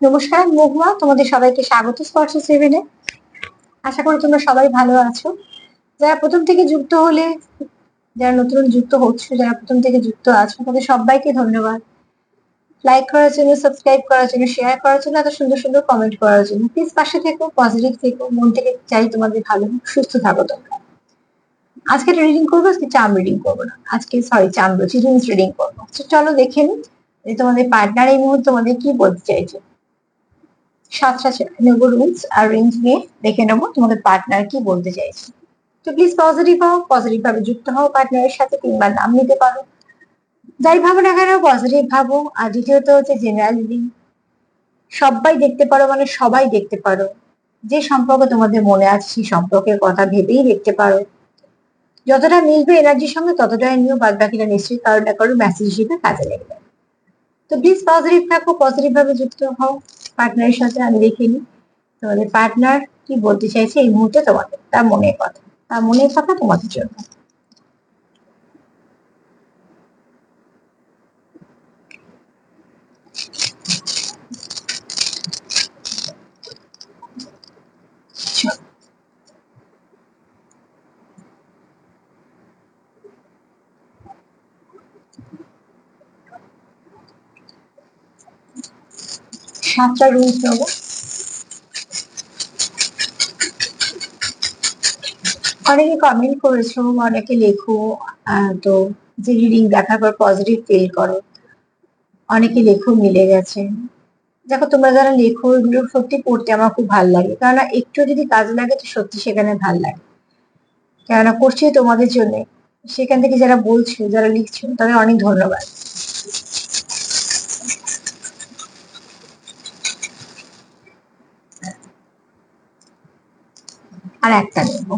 নমস্কার, মহুয়া, তোমাদের সবাইকে স্বাগত স্পর্শ সেভেনে আশা করি তোমরা সবাই ভালো আছো। যারা প্রথম থেকে যুক্ত হলে, যারা নতুন যুক্ত হচ্ছে, যারা প্রথম থেকে যুক্ত আছো, তাদের সবাইকে ধন্যবাদ। লাইক করার জন্য সাবস্ক্রাইব করার জন্য শেয়ার করার জন্য এত সুন্দর সুন্দর কমেন্ট করার জন্য। প্লিজ পাশে থেকো পজিটিভ থেকো, মন থেকে চাই তোমাদের ভালো সুস্থ থাকো তোমরা। আজকে রিডিং করব, আজকে চাম রিডিং করব না। আজকে সরি চাম বলছি রিংস রিডিং করব। চলো দেখে যে তোমাদের পার্টনার এই মুহূর্তে তোমাদের কি বলতে চাইছে। সাতটা নেব রুলস আর রিংস নিয়ে দেখে নেব তোমাদের পার্টনার কি বলতে চাইছে। তো প্লিজ পজিটিভ হও পজিটিভ ভাবে যুক্ত হও পার্টনারের সাথে তিনবার নাম নিতে পারো। যাই ভাবো না কেন পজিটিভ ভাবো। আর দ্বিতীয়ত হচ্ছে জেনারেল সবাই দেখতে পারো মানে সবাই দেখতে পারো। যে সম্পর্ক তোমাদের মনে আছে সেই সম্পর্কের কথা ভেবেই দেখতে পারো। যতটা মিলবে এনার্জির সঙ্গে, ততটাই নিয়েও বাদ বাকিটা নিশ্চয়ই কারও না কারও মেসেজ হিসেবে কাজে লাগবে। তো প্লিজ পজিটিভ থাকো পজিটিভ ভাবে যুক্ত হও। পার্টনারের সাথে আমি দেখে নিই তোমাদের পার্টনার কি বলতে চাইছে এই মুহূর্তে তোমাদের? তার মনের কথা। তার মনের কথা তোমাদের জন্য। সাতটা রুলস নেব অনেকে কমেন্ট করেছ, অনেকে লেখো তো যে রিডিং দেখার পর পজিটিভ ফিল করো। অনেকে লেখো, মিলে গেছে। দেখো, তোমরা যারা লেখো, এগুলো সত্যি পড়তে আমার খুব ভালো লাগে। কেননা একটু যদি কাজে লাগে, তো সত্যি সেখানে ভালো লাগে। কেননা করছি তোমাদের জন্য। সেখান থেকে যারা বলছো, যারা লিখছো, তাদের অনেক ধন্যবাদ। আর একটা নেব।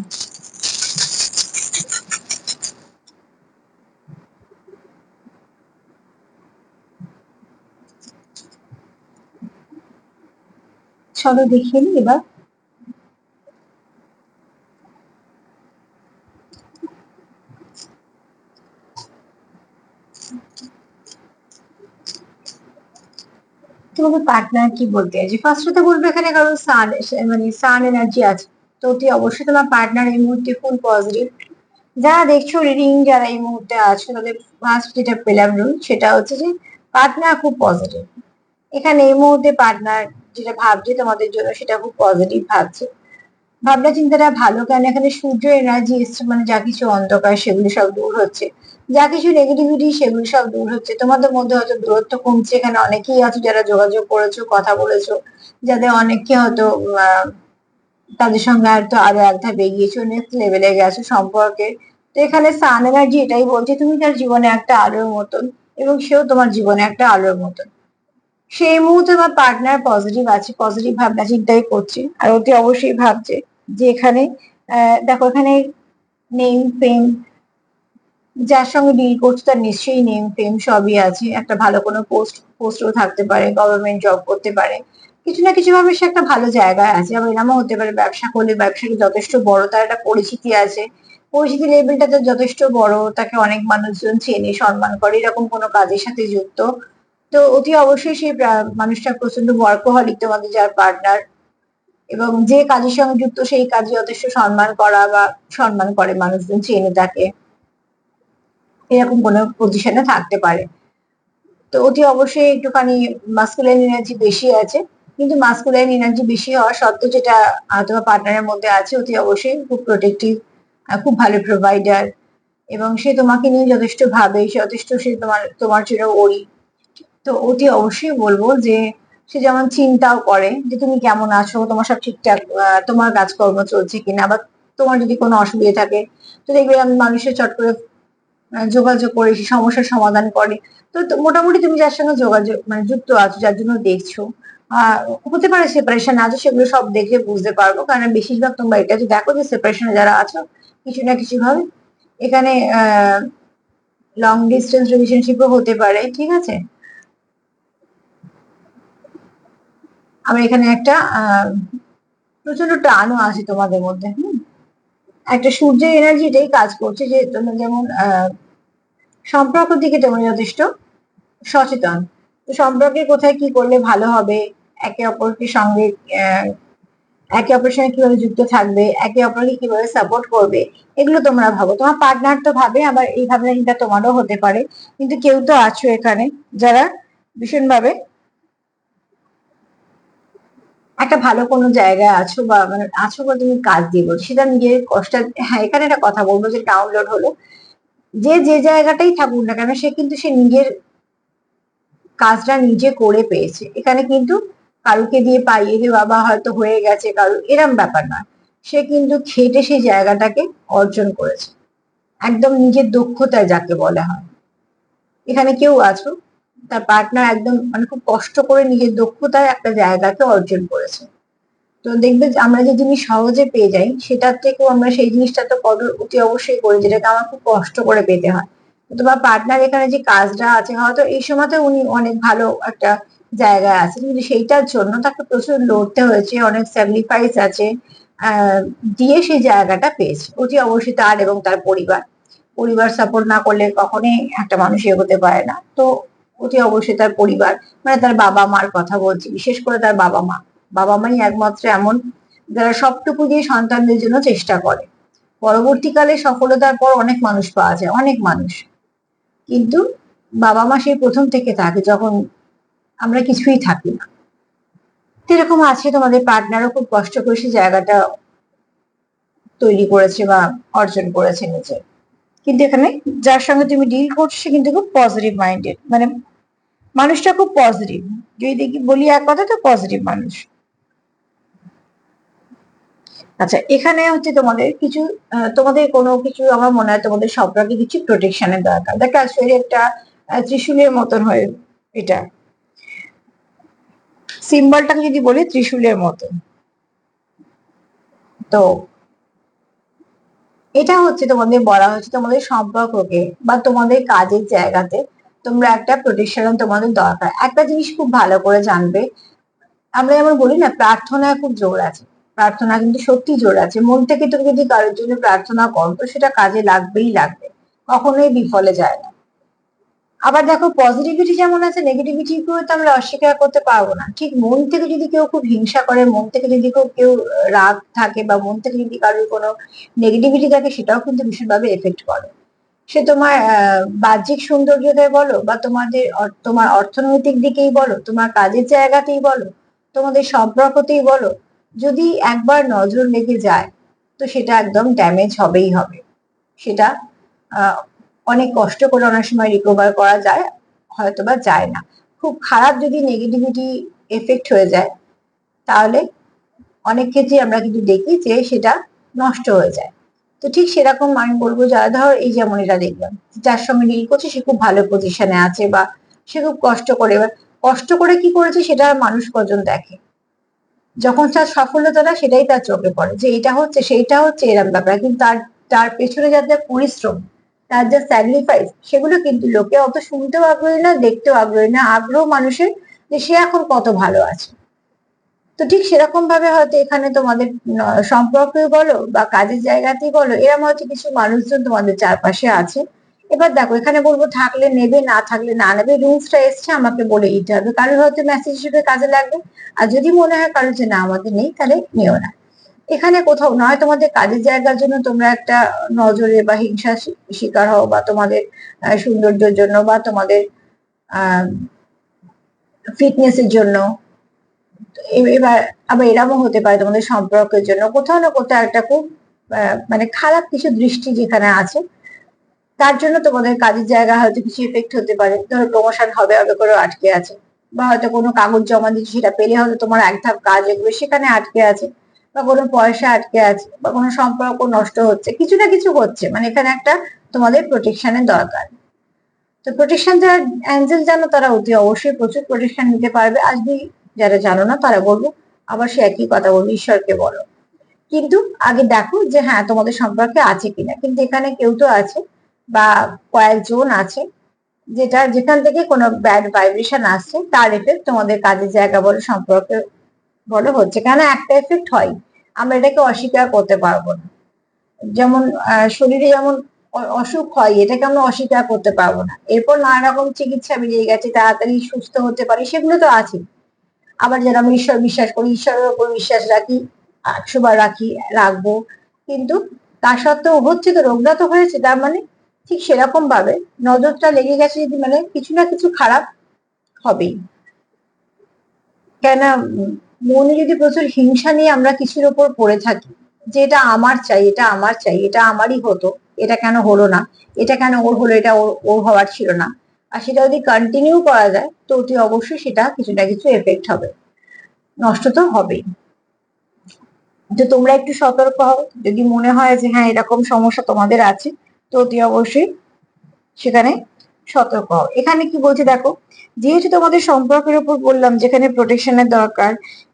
চলো দেখে নি এবার। তোমাদের পার্টনার কি বলতে? আছে ফার্স্টে তো বলবে এখানে কারণ সান মানে সান এনার্জি আছে। তো অবশ্যই তোমার পার্টনার এই মুহূর্তে ফুল পজিটিভ যারা দেখছ রিডিং যারা এই মুহূর্তে আছো তাদের ফার্স্ট যেটা পেলাম রুল সেটা হচ্ছে যে পার্টনার খুব পজিটিভ এখানে এই মুহূর্তে পার্টনার যেটা ভাবছে তোমাদের জন্য সেটা খুব পজিটিভ ভাবছে। ভাবনা চিন্তাটা ভালো কেন এখানে সূর্য এনার্জি এসছে মানে যা কিছু অন্ধকার সেগুলো সব দূর হচ্ছে। যা কিছু নেগেটিভিটি সেগুলো সব দূর হচ্ছে। তোমাদের মধ্যে হয়তো দূরত্ব কমছে এখানে অনেকেই আছে যারা যোগাযোগ করেছ কথা বলেছ যাদের অনেককে হয়তো আহ, তাদের সঙ্গে হয়তো আরও এক ধাপ এগিয়েছো নেক্সট লেভেলে গেছো সম্পর্কে। তো এখানে সান এনার্জি এটাই বলছে, তুমি তার জীবনে একটা আলোর মতন এবং সেও তোমার জীবনে একটা আলোর মতন। সেই মুহূর্তে আমার পার্টনার পজিটিভ আছে পজিটিভ ভাবনা চিন্তাই করছে আর অতি অবশ্যই ভাবছে যে এখানে দেখো এখানে নেম ফেম যার সঙ্গে ডিল করছে তার নিশ্চয়ই নেম ফেম সবই আছে। একটা ভালো কোনো পোস্ট পোস্টও থাকতে পারে গভর্নমেন্ট জব করতে পারে। কিছু না কিছু ভাবে সে একটা ভালো জায়গায় আছে। আবার এরমও হতে পারে ব্যবসা করলে ব্যবসাটা যথেষ্ট বড়, তার একটা পরিচিতি আছে। পরিচিতি লেভেলটা তো যথেষ্ট বড়, তাকে অনেক মানুষজন চেনে, সম্মান করে, এরকম কোনো কাজের সাথে যুক্ত। তো অতি অবশ্যই সেই মানুষটা প্রচণ্ড ওয়ার্কহলিক তোমাদের যার পার্টনার এবং যে কাজের সঙ্গে যুক্ত সেই কাজে যথেষ্ট সম্মান করা বা সম্মান করে মানুষজন চেনে তাকে। এরকম কোনো পজিশনে থাকতে পারে। তো অতি অবশ্যই একটুখানি মাস্কুলাইন এনার্জি বেশি আছে। কিন্তু মাস্কুলাইন এনার্জি বেশি হওয়া সত্ত্বেও যেটা তোমার পার্টনারের মধ্যে আছে, অতি অবশ্যই খুব প্রোটেক্টিভ খুব ভালো প্রোভাইডার এবং সে তোমাকে নিয়ে যথেষ্ট ভাবে যথেষ্ট সে তোমার তোমার জন্য ওরি। তো অতি অবশ্যই বলব যে, সে যেমন চিন্তাও করে যে তুমি কেমন আছো, তোমার সব ঠিকঠাক তোমার কাজকর্ম চলছে কিনা বা তোমার যদি কোনো অসুবিধা থাকে, তো দেখবে মানুষের চট করে যোগাযোগ করে, সে সমস্যার সমাধান করে। তো মোটামুটি তুমি যার সঙ্গে যোগাযোগ মানে যুক্ত আছো, যার জন্য দেখছ হতে পারে সেপারেশন আছে, সেগুলো সব দেখে বুঝতে পারব। কারণ বেশিরভাগ তোমরা এটা দেখো যে সেপারেশনে যারা আছো, কিছু না কিছু ভাবে। এখানে লং ডিস্টেন্স রিলেশনশিপও হতে পারে, ঠিক আছে? আমার এখানে একটা প্রচণ্ড টানও আছে তোমাদের মধ্যে, হুম? একটা সূর্যের এনার্জি এটাই কাজ করছে যে তোমরা যেমন সম্পর্ক দিকে তোমরা যথেষ্ট সচেতন। তো সম্পর্কে কোথায় কি করলে ভালো হবে একে অপরকে সঙ্গে একে অপরের সঙ্গে কীভাবে যুক্ত থাকবে, একে অপরকে কীভাবে সাপোর্ট করবে, এগুলো তোমরা ভাবো। তোমার পার্টনার তো ভাবে, আবার এই ভাবনা চিন্তা তোমারও হতে পারে। কিন্তু কেউ তো আছো এখানে যারা ভীষণভাবে একটা ভালো কোনো জায়গায় আছো বা মানে আছো বা তুমি কাজ দিয়ে বলছো, সেটা নিজের কষ্ট হ্যাঁ এখানে একটা কথা বলব যে ডাউনলোড হলো। যে যে জায়গাটাই থাকুক না কেন, সে কিন্তু সে নিজের কাজটা নিজে করে পেয়েছে। এখানে কিন্তু কারুকে দিয়ে পাইয়ে দিয়ে বাবা হয়তো হয়ে গেছে কারু এরম ব্যাপার না সে কিন্তু খেটে সেই জায়গাটাকে অর্জন করেছে। একদম নিজের দক্ষতায় যাকে বলা হয়। এখানে কেউ আছো, তার পার্টনার একদম মানে খুব কষ্ট করে নিজের দক্ষতায় একটা জায়গাকে অর্জন করেছে। তো দেখবে আমরা যে জিনিস সহজে পেয়ে যাই, সেটার থেকেও আমরা সেই জিনিসটা তো কদর অতি অবশ্যই করি, যেটাকে আমার খুব কষ্ট করে পেতে হয়। তোমার পার্টনার এখানে যে কাজটা আছে, হয়তো এই সময়তে উনি অনেক ভালো একটা জায়গায় আছে। কিন্তু সেইটার জন্য তাকে প্রচুর লড়তে হয়েছে, অনেক স্যাক্রিফাইস আছে। দিয়ে সেই জায়গাটা পেয়েছে। অতি অবশ্যই তার এবং তার পরিবার। পরিবার সাপোর্ট না করলে কখনোই একটা মানুষ এগোতে পারে না। তো অতি অবশ্যই তার পরিবার মানে তার বাবা মার কথা বলছি, বিশেষ করে তার বাবা মা। বাবা মাই একমাত্র এমন যারা সবটুকু দিয়ে সন্তানদের জন্য চেষ্টা করে। পরবর্তীকালে সফলতার পর অনেক মানুষ পাওয়া যায়, অনেক মানুষ। কিন্তু বাবা মা সেই প্রথম থেকে থাকে, যখন আমরা কিছুই থাকি না। এরকম আছে, তোমাদের পার্টনারও খুব কষ্ট করে সেই জায়গাটা তৈরি করেছে বা অর্জন করেছে নিজে। কিন্তু এখানে যার সঙ্গে তুমি ডিল করছ, সে কিন্তু খুব পজিটিভ মাইন্ডেড মানে মানুষটা খুব পজিটিভ যদি দেখি, বলি এক কথা তো পজিটিভ মানুষ। আচ্ছা এখানে হচ্ছে তোমাদের কিছু তোমাদের কোনো কিছু আমার মনে হয় তোমাদের সম্পর্কে কিছু প্রোটেকশনের দরকার। দেখো একটা ত্রিশূলের মতন হয় এটা। সিম্বলটাকে যদি বলি, ত্রিশূলের মতন তো এটা হচ্ছে তোমাদের বলা হচ্ছে তোমাদের সম্পর্ককে বা তোমাদের কাজের জায়গাতে তোমরা একটা প্রোটেকশন তোমাদের দরকার। একটা জিনিস খুব ভালো করে জানবে। আমরা যেমন বলি না প্রার্থনায় খুব জোর আছে। প্রার্থনা কিন্তু সত্যি জোর আছে। মন থেকে তুমি যদি কারোর জন্য প্রার্থনা করো, তো সেটা কাজে লাগবেই লাগবে। কখনোই বিফলে যায় না। আবার দেখো পজিটিভিটি যেমন আছে নেগেটিভিটি তো আমরা অস্বীকার করতে পারব না। ঠিক মন থেকে যদি কেউ খুব হিংসা করে, মন থেকে যদি কেউ কেউ রাগ থাকে বা মন থেকে যদি কারোর কোনো নেগেটিভিটি থাকে, সেটাও কিন্তু ভীষণভাবে এফেক্ট করে। সে তোমার বাহ্যিক সৌন্দর্যতায় বলো বা তোমাদের তোমার অর্থনৈতিক দিকেই বলো, তোমার কাজের জায়গাতেই বলো, তোমাদের সম্পর্কতেই বলো, যদি একবার নজর লেগে যায়, তো সেটা একদম ড্যামেজ হবেই হবে। সেটা অনেক কষ্ট করে অনেক সময় রিকভার করা যায় হয়তো বা যায় না। খুব খারাপ যদি নেগেটিভিটি এফেক্ট হয়ে যায়, তাহলে অনেক ক্ষেত্রে আমরা কিন্তু দেখি যে সেটা নষ্ট হয়ে যায়। তো ঠিক সেরকম আমি বলব যারা, ধর এই যেমন এটা দেখলাম যার সঙ্গে ডিল করছে, সে খুব ভালো পজিশনে আছে বা সে খুব কষ্ট করে কষ্ট করে কি করেছে সেটা মানুষ কজন দেখে। যখন তার সফলতাটা সেটাই তার চোখে পড়ে, যে এটা হচ্ছে, সেইটা হচ্ছে এরকম ব্যাপার। কিন্তু তার তার পেছনে যাদের পরিশ্রম তার যা স্যাক্রিফাইস সেগুলো কিন্তু লোকে অত শুনতেও আগ্রহী না, দেখতেও আগ্রহী না। আগ্রহ মানুষের যে সে এখন কত ভালো আছে। তো ঠিক সেরকম ভাবে হয়তো এখানে তোমাদের সম্পর্কে বলো বা কাজের জায়গাতেই বলো এরকম হয়তো কিছু মানুষজন তোমাদের চারপাশে আছে। এবার দেখো, এখানে বলব থাকলে নেবে, না থাকলে না নেবে। রুলসটা এসছে, আমাকে বলে দিতে হবে। কারোর হয়তো মেসেজ হিসেবে কাজে লাগবে। আর যদি মনে হয় কারোর যে না আমাদের নেই, তাহলে নিও না। এখানে কোথাও নয়, তোমাদের কাজের জায়গার জন্য তোমরা একটা নজরে বা হিংসা শিকার হও বা তোমাদের সৌন্দর্যের জন্য বা তোমাদের ফিটনেসের জন্য। এবার, আবার এরকমও হতে পারে তোমাদের সম্পর্কের জন্য। কোথাও না কোথাও একটা খুব মানে খারাপ কিছু দৃষ্টি যেখানে আছে, তার জন্য তোমাদের কাজের জায়গা হয়তো কিছু এফেক্ট হতে পারে। ধরো প্রমোশন হবে হবে করে আটকে আছে। বা হয়তো কোনো কাগজ জমা দিচ্ছি, সেটা পেলে হয়তো তোমার এক ধাপ কাজ এগুলো সেখানে আটকে আছে। বা কোনো পয়সা আটকে আছে বা কোনো সম্পর্ক নষ্ট হচ্ছে, কিছু না কিছু হচ্ছে মানে এখানে একটা তোমাদের প্রোটেকশনের দরকার। তো প্রোটেকশন যারা অ্যাঞ্জেল জানো তারা অতি অবশ্যই প্রচুর প্রোটেকশন নিতে পারবে। আজকে যারা জানো না তারা বলব, আবার সে একই কথা বলব, ঈশ্বরকে বলো। কিন্তু আগে দেখো যে হ্যাঁ তোমাদের সম্পর্কে আছে কিনা। কিন্তু এখানে কেউ তো আছে বা কয়েকজন আছে যেটা যেখান থেকে কোনো ব্যাড ভাইব্রেশন আসছে, তার এফেক্ট তোমাদের কাজের জায়গা বলো, সম্পর্কে বলো হচ্ছে কেন একটা এফেক্ট হয়। আমরা এটাকে অস্বীকার করতে পারব না। যেমন শরীরে যেমন অসুখ হয়, এটাকে আমরা অস্বীকার করতে পারব না। এরপর নানা রকম চিকিৎসা বেরিয়ে গেছে, তাড়াতাড়ি সুস্থ হতে পারি, সেগুলো তো আছে। আবার যারা আমরা ঈশ্বর বিশ্বাস করি, ঈশ্বরের উপর বিশ্বাস রাখি একশো বার রাখি, রাখব। কিন্তু তা সত্ত্বেও হচ্ছে তো, রোগটা তো হয়েছে, তার মানে ঠিক সেরকম ভাবে নজরটা লেগে গেছে যদি মানে কিছু না কিছু খারাপ হবেই। কেন মনে যদি প্রচুর হিংসা নিয়ে আমরা কিছুর ওপর পড়ে থাকি, যে এটা আমার চাই, এটা আমার চাই, এটা আমারই হতো, এটা কেন হলো না? এটা কেন ওর হলো, এটা ওর ওর হওয়ার ছিল না? আর সেটা যদি কন্টিনিউ করা যায়, তো অতি অবশ্যই সেটা কিছু না কিছু এফেক্ট হবে। নষ্ট তো হবেই। তো তোমরা একটু সতর্ক হও। যদি মনে হয় যে হ্যাঁ এরকম সমস্যা তোমাদের আছে, তো অতি অবশ্যই সেখানে সতর্ক হও। এখানে কি বলছে দেখো, যেহেতু তোমাদের সম্পর্কের উপর বললাম যেখানে প্রোটেকশনের দরকার,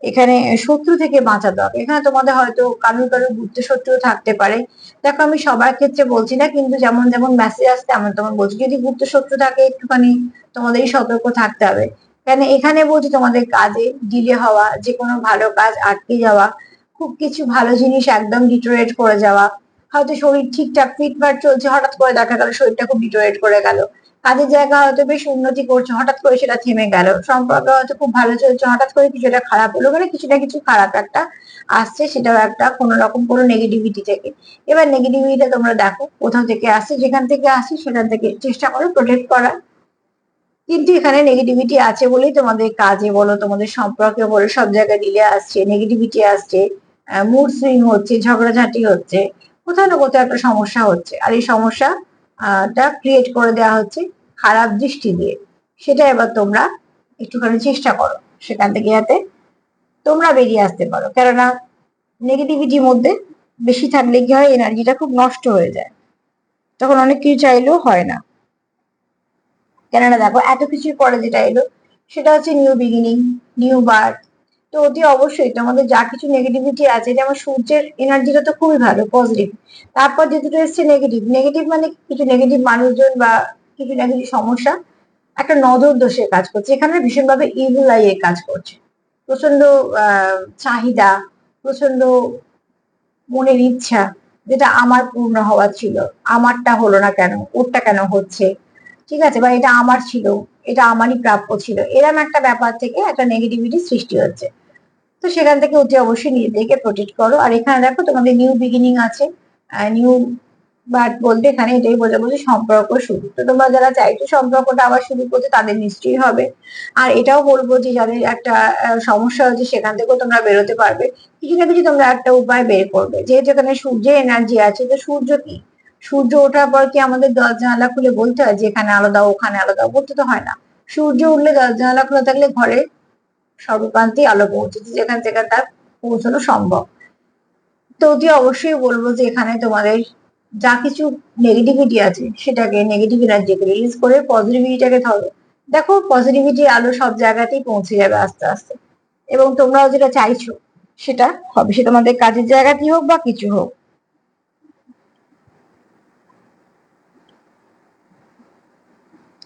এখানে শত্রু থেকে বাঁচা দরকার এখানে তোমাদের হয়তো কারোর কারোর গুপ্ত শত্রু থাকতে পারে। দেখো আমি সবার ক্ষেত্রে বলছি না, কিন্তু যেমন যেমন মেসেজ আসছে, তেমন তেমন বলছি। যদি গুপ্ত শত্রু থাকে একটুখানি, তোমাদেরই সতর্ক থাকতে হবে। কেন এখানে বলছি তোমাদের কাজে ডিলে হওয়া যে কোনো ভালো কাজ আটকে যাওয়া, খুব কিছু ভালো জিনিস একদম ডিটোরেট করে যাওয়া। হয়তো শরীর ঠিকঠাক ফিটফাট চলছে, হঠাৎ করে দেখা গেল শরীরটা খুব ডিটোরেট করে গেল। কাজের জায়গা হয়তো বেশ উন্নতি করছে, হঠাৎ করে সেটা থেমে গেল। সম্পর্ক হয়তো খুব ভালো চলছে, হঠাৎ করে কিছুটা খারাপ হলো মানে কিছু না কিছু খারাপ একটা আসছে, সেটাও একটা কোনো রকম কোনো নেগেটিভিটি থেকে। এবার নেগেটিভিটিটা তোমরা দেখো, কোথাও থেকে আসছে, যেখান থেকে আসছে, সেখান থেকে চেষ্টা করো প্রোটেক্ট করার কিন্তু এখানে নেগেটিভিটি আছে বলেই তোমাদের কাজে বলো, তোমাদের সম্পর্কে বলো, সব জায়গায় ডিলে আসছে নেগেটিভিটি আসছে মুড সুইং হচ্ছে, ঝগড়াঝাটি হচ্ছে, কোথাও না কোথাও একটা সমস্যা হচ্ছে। আর এই সমস্যা টা ক্রিয়েট করে দেওয়া হচ্ছে। খারাপ দৃষ্টি দিয়ে। সেটা এবার তোমরা একটুখানি চেষ্টা করো। সেখান থেকে যাতে তোমরা বেরিয়ে আসতে পারো। কেননা নেগেটিভিটির মধ্যে বেশি থাকলে কি হয় এনার্জিটা খুব নষ্ট হয়ে যায়। তখন অনেক কিছু চাইলেও হয় না। কেননা দেখো, এত কিছুর পরে যেটা এলো, সেটা হচ্ছে নিউ বিগিনিং নিউ বার্থ তো অতি অবশ্যই তোমাদের যা কিছু নেগেটিভিটি আছে, যেমন সূর্যের এনার্জিটা তো খুবই ভালো পজিটিভ তারপর যে দুটো এসছে নেগেটিভ নেগেটিভ মানে কিছু নেগেটিভ মানুষজন বা কিছু না কিছু সমস্যা, একটা নজর দোষে কাজ করছে। এখানে ভীষণভাবে ইভিল আইয়ে কাজ করছে। প্রচণ্ড চাহিদা প্রচণ্ড মনের ইচ্ছা, যেটা আমার পূর্ণ হওয়ার ছিল। আমারটা হলো না কেন? ওরটা কেন হচ্ছে? ঠিক আছে, বা এটা আমার ছিল, এটা আমারই প্রাপ্য ছিল। এরম একটা ব্যাপার থেকে একটা নেগেটিভিটি সৃষ্টি হচ্ছে। তো সেখান থেকে অতি অবশ্যই নিজেদেরকে প্রোটেক্ট করো। আর এখানে দেখো তোমাদের নিউ বিগিনিং আছে। নিউ বাট বলতে এখানে এটাই বোঝা বলছে সম্পর্ক শুরু তো তোমরা যারা চাইছো সম্পর্কটা আবার শুরু করতে, তাদের নিশ্চয়ই হবে। আর এটাও বলব যে যাদের একটা সমস্যা হচ্ছে সেখান থেকেও তোমরা বেরোতে পারবে। কিছু না কিছু তোমরা একটা উপায় বের করবে। যেহেতু এখানে সূর্যের এনার্জি আছে, তো সূর্য কি? সূর্য ওঠার পর কি আমাদের দরজা জানালা খুলে বলতে হয় যে এখানে আলাদা ওখানে আলাদা বলতে তো হয় না। সূর্য উঠলে দরজা জানালা খোলা থাকলে ঘরে সর্বপ্রান্তেই আলো পৌঁছেছে যেখান থেকে তার পৌঁছানো সম্ভব। তো অবশ্যই বলব যে এখানে তোমাদের যা কিছু নেগেটিভিটি আছে সেটাকে নেগেটিভ এনার্জিকে রিলিজ করে পজিটিভিটিটাকে ধরো। দেখো পজিটিভিটি আলো সব জায়গাতেই পৌঁছে যাবে আস্তে আস্তে। এবং তোমরাও যেটা চাইছো সেটা হবে। সে তোমাদের কাজের জায়গাতেই হোক বা কিছু হোক।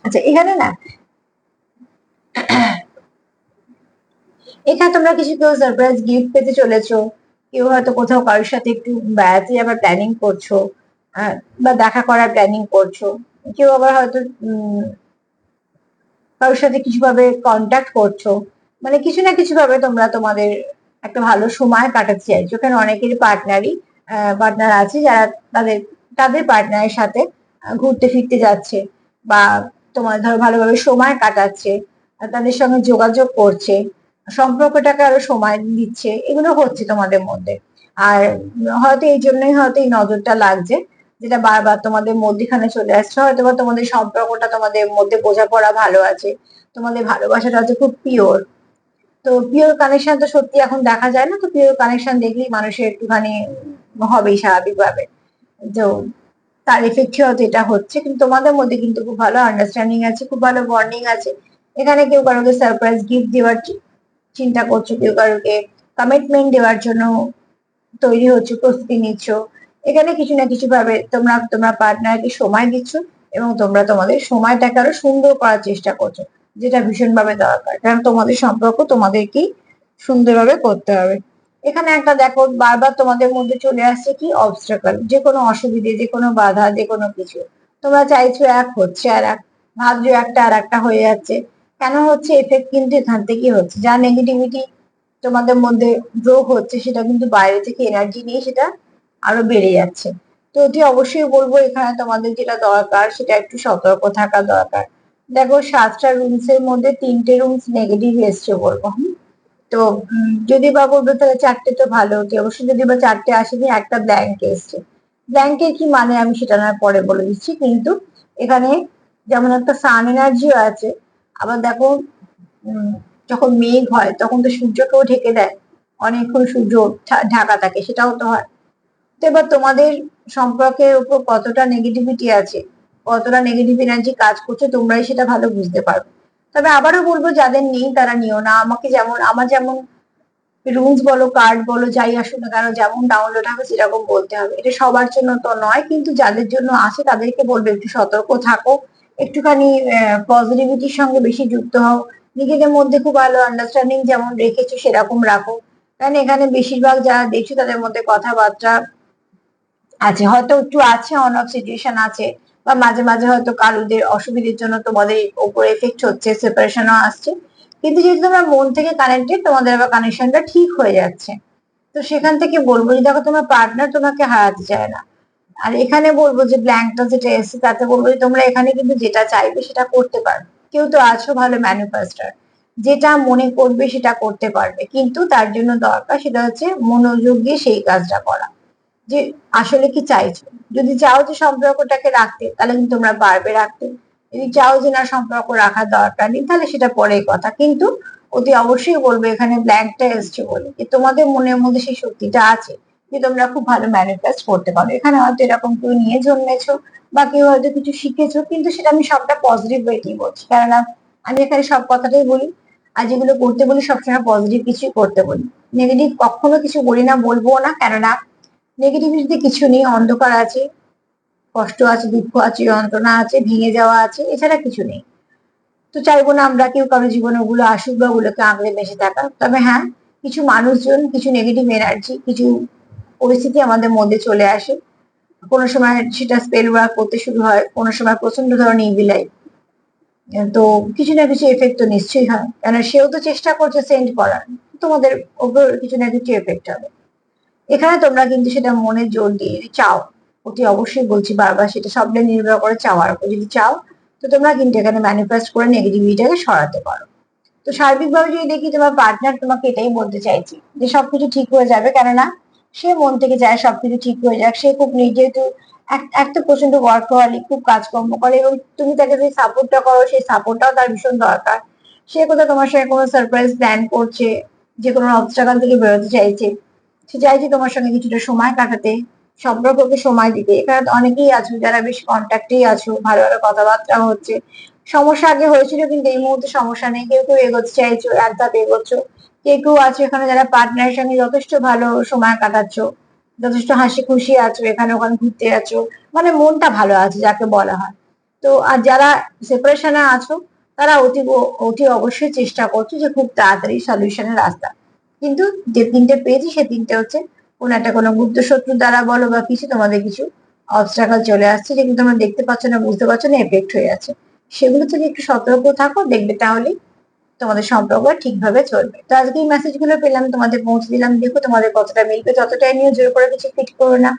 আচ্ছা এখানে না এখানে তোমরা কিছু কেউ সারপ্রাইজ গিফট পেতে চলেছো। কেউ হয়তো কোথাও কারোর সাথে একটু বেড়াতে যাবার প্ল্যানিং করছ। বা দেখা করার প্ল্যানিং করছ। কেউ আবার হয়তো কারোর সাথে কিছু ভাবে কন্ট্যাক্ট করছ। মানে কিছু না কিছু ভাবে তোমরা তোমাদের একটা ভালো সময় কাটাতে চাইছো। কারণ অনেকেরই পার্টনারই পার্টনার আছে যারা তাদের তাদের পার্টনারের সাথে ঘুরতে ফিরতে যাচ্ছে বা তোমার ধরো ভালোভাবে সময় কাটাচ্ছে তাদের সঙ্গে যোগাযোগ করছে সম্পর্কটাকে আরও সময় দিচ্ছে, এগুলো হচ্ছে তোমাদের মধ্যে। আর হয়তো এই জন্যই হয়তো এই নজরটা লাগছে যেটা বারবার তোমাদের মধ্যখানে চলে আসছে হয়তো বা তোমাদের সম্পর্কটা তোমাদের মধ্যে বোঝাপড়া ভালো আছে, তোমাদের ভালোবাসাটা হচ্ছে খুব পিওর তো পিওর কানেকশন তো সত্যি এখন দেখা যায় না, তো পিওর কানেকশন দেখলেই মানুষের একটুখানি হবেই স্বাভাবিকভাবে। তো তার এফেক্টই হয়তো এটা হচ্ছে, কিন্তু তোমাদের মধ্যে কিন্তু খুব ভালো আন্ডারস্ট্যান্ডিং আছে, খুব ভালো বন্ডিং আছে। এখানে কেউ কারোকে সারপ্রাইজ গিফট দেওয়ার চিন্তা করছ, কেউ কারোকে কমিটমেন্ট দেওয়ার জন্য তৈরি হচ্ছে, প্রস্তুতি নিচ্ছ। এখানে কিছু না কিছু ভাবে তোমরা তোমরা পার্টনারকে সময় দিচ্ছ এবং তোমরা তোমাদের সময়টাকে আরও সুন্দর করার চেষ্টা করছ, যেটা ভীষণভাবে দরকার। কারণ তোমাদের সম্পর্ক তোমাদেরকেই সুন্দরভাবে করতে হবে। এখানে একটা দেখো, বারবার তোমাদের মধ্যে চলে আসছে কি? অবস্ট্রাকল যে কোনো অসুবিধে, যে কোনো বাধা, যে কোনো কিছু। তোমরা চাইছো এক হচ্ছে আর এক, ভাবছ একটা আর একটা হয়ে যাচ্ছে। কেন হচ্ছে? এফেক্ট কিন্তু এখান থেকেই হচ্ছে। যা নেগেটিভিটি তোমাদের মধ্যে যোগ হচ্ছে, সেটা কিন্তু বাইরে থেকে এনার্জি নিয়ে সেটা আরও বেড়ে যাচ্ছে। তো অতি অবশ্যই বলব, এখানে তোমাদের যেটা দরকার, সেটা একটু সতর্ক থাকা দরকার। দেখো, সাতটা রুমস এর মধ্যে তিনটে রুমস নেগেটিভ এসছে বলব? তো যদি বা বলবে তাহলে চারটে তো ভালো হতো অবশ্যই যদি বা চারটে আসেনি একটা ব্ল্যাঙ্ক এসছে। ব্ল্যাঙ্কের কি মানে আমি সেটা না পরে বলে দিচ্ছি, কিন্তু এখানে যেমন একটা সান এনার্জিও আছে, আবার দেখো যখন মেঘ হয়, তখন তো সূর্যকেও ঢেকে দেয়। অনেকক্ষণ সূর্য ঢাকা থাকে, সেটাও তো হয়। তো এবার তোমাদের সম্পর্কের উপর কতটা নেগেটিভিটি আছে, কতটা নেগেটিভ এনার্জি কাজ করছে, তোমরাই সেটা ভালো বুঝতে পারবে। তবে আবারও বলব, যাদের নেই তারা নিও না। আমাকে যেমন, আমার যেমন রুলস বলো কার্ড বলো, যাই আসুক না কেন, যেমন ডাউনলোড হবে, সেরকম বলতে হবে। এটা সবার জন্য তো নয়, কিন্তু যাদের জন্য আছে তাদেরকে বলবে, একটু সতর্ক থাকো। একটুখানি পজিটিভিটির সঙ্গে বেশি যুক্ত হও। নিজেদের মধ্যে খুব ভালো আন্ডারস্ট্যান্ডিং যেমন রেখেছো, সেরকম রাখো। কারণ এখানে বেশিরভাগ যারা দেখছ, তাদের মধ্যে কথাবার্তা আছে, হয়তো একটু আছে অন অফ সিচুয়েশন আছে, বা মাঝে মাঝে হয়তো কারুদের অসুবিধার জন্য তোমাদের উপর এফেক্ট হচ্ছে সেপারেশনও আসছে। কিন্তু যেহেতু তোমরা মন থেকে কানেক্টেড তোমাদের আবার কানেকশনটা ঠিক হয়ে যাচ্ছে। তো সেখান থেকে বলব যে, দেখো, তোমার পার্টনার তোমাকে হারাতে চায় না। আর এখানে বলব যে ব্ল্যাঙ্কটা যেটা এসছে, তাতে বলব যে, তোমরা এখানে কিন্তু যেটা চাইবে সেটা করতে পারবে কেউ তো আছো ভালো ম্যানুফ্যাকচার যেটা মনে করবে সেটা করতে পারবে। কিন্তু তার জন্য দরকার সেটা হচ্ছে মনোযোগ দিয়ে সেই কাজটা করা। যে আসলে কি চাইছো? যদি চাও যে সম্পর্কটাকে রাখতে, তাহলে কিন্তু তোমরা পারবে রাখতে। যদি চাও যে না সম্পর্ক রাখার দরকার নেই, তাহলে সেটা পরের কথা। কিন্তু অতি অবশ্যই বলব, এখানে ব্ল্যাঙ্কটা এসছে বলে যে তোমাদের মনের মধ্যে সেই শক্তিটা আছে যে তোমরা খুব ভালো ম্যানিফেস্ট করতে পারো। এখানে হয়তো এরকম কেউ নিয়ে জন্মেছো বা কেউ হয়তো কিছু শিখেছো, কিন্তু সেটা আমি সবটা পজিটিভ ওয়েতেই বলছি। কেননা আমি এখানে সব কথাটাই বলি, আর যেগুলো করতে বলি সবসময় পজিটিভ কিছুই করতে বলি। নেগেটিভ কখনো কিছু বলি না বলব না। কেননা নেগেটিভিটিতে কিছু নেই, অন্ধকার আছে, কষ্ট আছে, দুঃখ আছে, যন্ত্রণা আছে, ভেঙে যাওয়া আছে, এছাড়া কিছু নেই। তো চাইব না আমরা কেউ কারও জীবনে ওগুলো আসুক বা ওগুলোকে আঁকড়ে বেঁচে থাকা তবে হ্যাঁ কিছু মানুষজন, কিছু নেগেটিভ এনার্জি কিছু পরিস্থিতি আমাদের মধ্যে চলে আসে। কোনো সময় সেটা স্পেল ওয়ার্ক করতে শুরু হয়, কোনো সময় প্রচণ্ড ধরনের ইভিলাই তো কিছু না কিছু এফেক্ট তো নিশ্চয়ই হয়। কেন সেও তো চেষ্টা করছে সেন্ড করার। তোমাদের ওপর কিছু না কিছু এফেক্ট হবে। এখানে তোমরা কিন্তু সেটা মনে জোর দিয়ে যদি চাও, অতি অবশ্যই বলছি বারবার সেটা সবটাই নির্ভর করে চাওয়ার উপর যদি চাও, তো তোমরা কিন্তু এখানে ম্যানিফেস্ট করে নেগেটিভিটিটাকে সরাতে পারো। তো সার্বিকভাবে যদি দেখি তোমার পার্টনার তোমাকে এটাই বলতে চাইছি যে সবকিছু ঠিক হয়ে যাবে, কেননা সে মন থেকে চায় সবকিছু ঠিক হয়ে যাক, সে খুব এক- এক তো প্রচণ্ড ওয়ার্কহলিক খুব কাজকর্ম করে এবং তুমি তাকে যে সাপোর্টটা করো, সেই সাপোর্টটাও তার ভীষণ দরকার। সে কোথাও তোমার সঙ্গে কোনো সারপ্রাইজ প্ল্যান করছে, যে কোনো অবস্ট্রাগল থেকে বেরোতে চাইছে সে চাইছে তোমার সঙ্গে কিছুটা সময় কাটাতে, সম্পর্ককে সময় দিতে। এখানে অনেকেই আছো, যারা বেশ কন্ট্যাক্টেই আছো, ভালো ভালো কথাবার্তা হচ্ছে। সমস্যা আগে হয়েছিল কিন্তু এই মুহূর্তে সমস্যা নেই। কেউ কেউ এগোতে চাইছো, এক ধাপ এগোচ্ছ। কেউ কেউ আছো এখানে যারা পার্টনারের সঙ্গে যথেষ্ট ভালো সময় কাটাচ্ছ, যথেষ্ট হাসি খুশি আছো, এখানে ওখানে ঘুরতে আছো মানে মনটা ভালো আছে যাকে বলা হয়। তো আর যারা সেপারেশনে আছো, তারা অতি অতি অবশ্যই চেষ্টা করছ যে খুব তাড়াতাড়ি সলিউশনের রাস্তা। কিন্তু যে তিনটে পেয়েছি, সে তিনটে হচ্ছে কোনো একটা কোনো গুপ্ত শত্রু দ্বারা বলো বা কিছু তোমাদের কিছু অবস্ট্রাগল চলে আসছে, যেগুলো তোমরা দেখতে পাচ্ছ না, বুঝতে পারছ না এফেক্ট হয়ে যাচ্ছে। সেগুলো থেকে একটু সতর্ক থাকো, দেখবে তাহলে তোমাদের সম্পর্ক ঠিকভাবে চলবে। তো আজকে এই মেসেজগুলো পেলাম, তোমাদের পৌঁছে দিলাম। দেখো তোমাদের কতটা মিলবে ততটাই নিয়ে জোর করে কিছু ফিট করো না।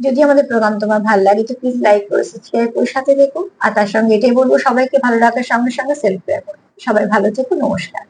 যদি আমাদের প্রোগ্রাম তোমার ভালো লাগে, তো প্লিজ লাইক করে সাবস্ক্রাইব করে, সাথে দেখো আর তার সঙ্গে এটাই বলব, সবাইকে ভালো রাখার সঙ্গে সঙ্গে সেলফ কেয়ার করো। সবাই ভালো থেকো, নমস্কার।